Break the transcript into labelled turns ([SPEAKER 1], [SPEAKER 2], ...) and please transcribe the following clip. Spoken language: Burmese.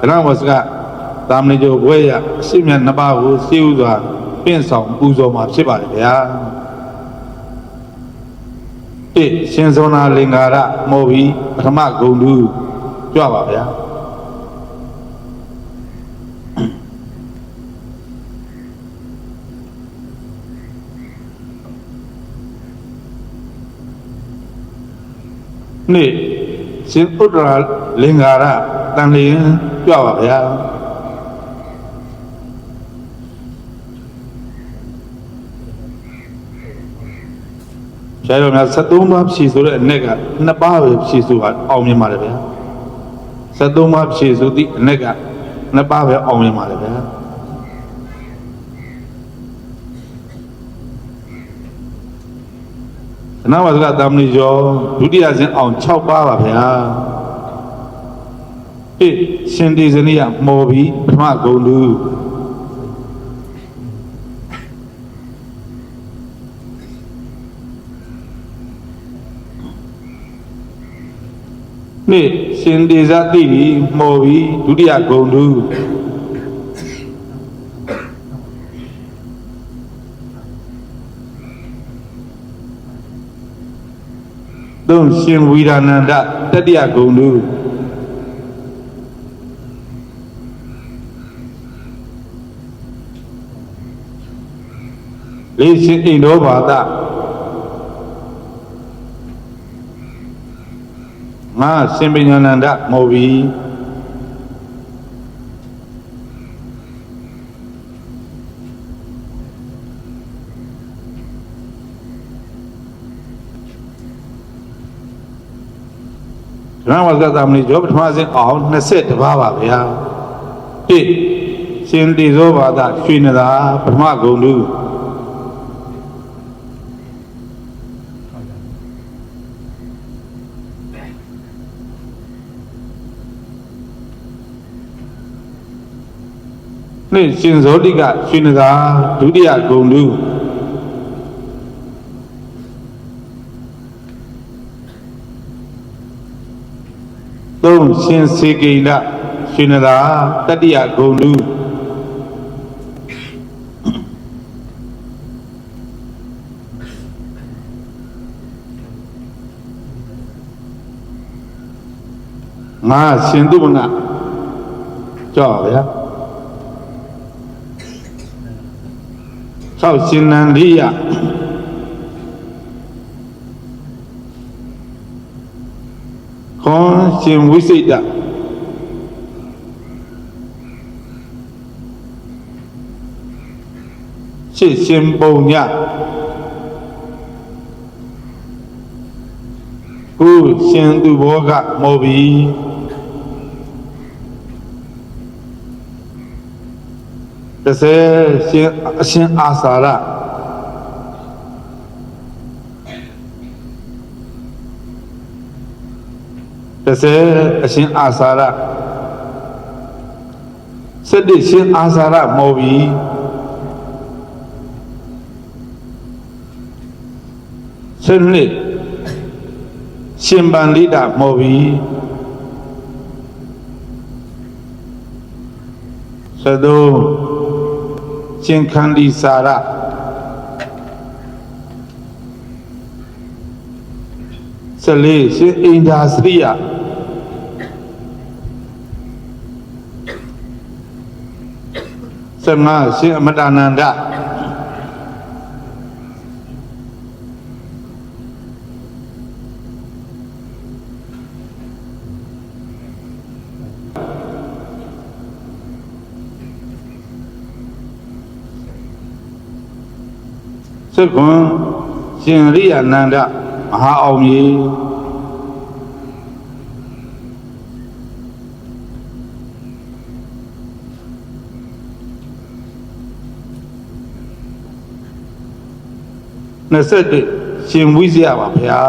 [SPEAKER 1] ဒရဝစကသာမဏေကျော်ဘွဲရအရှိမြတ်နှစ်ပါးကိုစေဥစွာပင့်ဆောင်ပူဇော်မှာဖြစ်ပါတယ်ဗျာတိရှင်သောနာလင်္ကာရမော်ပြီးပထမဂုံတူကြွပါဗျာနေ့ရှင်ဥဒ္ဒရာလင်္ကာရ တန်လျင်ကြွပါဗျာဆရာတော်များ73ပါးဖြည့်ဆိုတဲ့အ내က2ပါးပဲဖြည့်ဆိုတာအောင်မြင်ပါတယ်ဗျာ73ပါးဖြည့်ဆိုသည့်အ내က2ပါးပဲအောင်မြင်ပါတယ်ဗျာသနဝဇ္ဇကတာမဏိကျော်ဒုတိယဆင်းအောင်6ပါးပါဗျာ အေးရှင်ဒီဇနီယမော်ပြီးပထမဂုံလူနေ့ရှင်ဒီဇတိပြီးမော်ပြီးဒုတိယဂုံလူသုံးရှင်ဝီရဏန္ဒတတိယဂုံလူ လေးရှင်အိန္ဒောဘာဒငါရှင်ပညာနန္ဒမော်ပြီးရဟဝဇ္ဇသမဏိကျော်ပထမစဉ်အောင်20ပါးပါဗျာတိရှင်တေဇောဘာဒရွှေနသာပထမဂုံလူ နေ့ရှင်ဇောတိကရွှေနသာဒုတိယဂုံလူသုံးရှင်စေကိန္ဒရွှေနသာတတိယဂုံလူငါရှင်သူမငါကြောက်ပါဗျာ ဆောက်ရှင်နန္ဒီယခွန်ရှင်ဝိစိတရှစ်ရှင်ပုံညခုရှင်သူဘောကမော်ပြီ တစ်ဆယ်ရှင်အရှင်အာစာရတစ်ဆယ်အရှင်အာစာရစက်တိရှင်အာစာရမော်ပြီစနစ်ရှင်ပန္လိတမော်ပြီသဒု ရှင်ခန္ဒီစာရဆလေးရှင်အိန္ဒာစရိယဆမရှင်အမတနန္ဒ သက္ကွန်ရှင်ရိယနန္ဒမဟာအောင်မြေ21ရှင်ဝိဇ္ဇယပါဗျာ